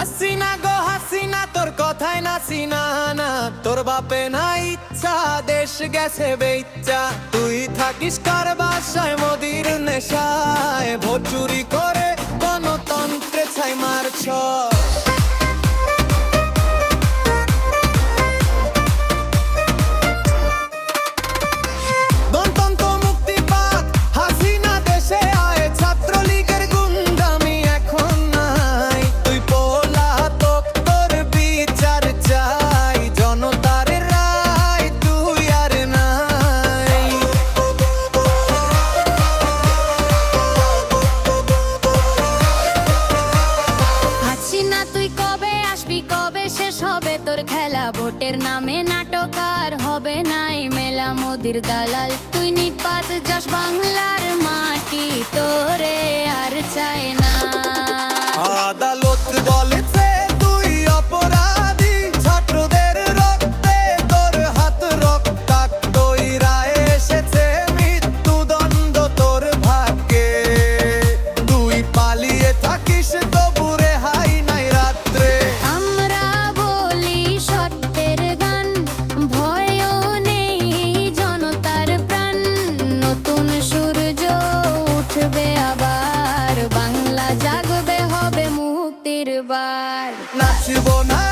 হাসিনা গো, হাসিনা, তোর কথায় না সিনা না। তোর বাপে না ইচ্ছা, দেশ গেছে বেচ্চা তুই থাকিস কার বাসায় মোদির নেশায়। ভোট চুরি করে গণতন্ত্রে ছাই মারছ। তোর খেলা, ভোটের নামে নাটক আর হবে নাই মেলা মোদির দালাল। তুই নিপাত যাস বাংলার মাটি আবার বাংলা জাগবে বার নাচবো না।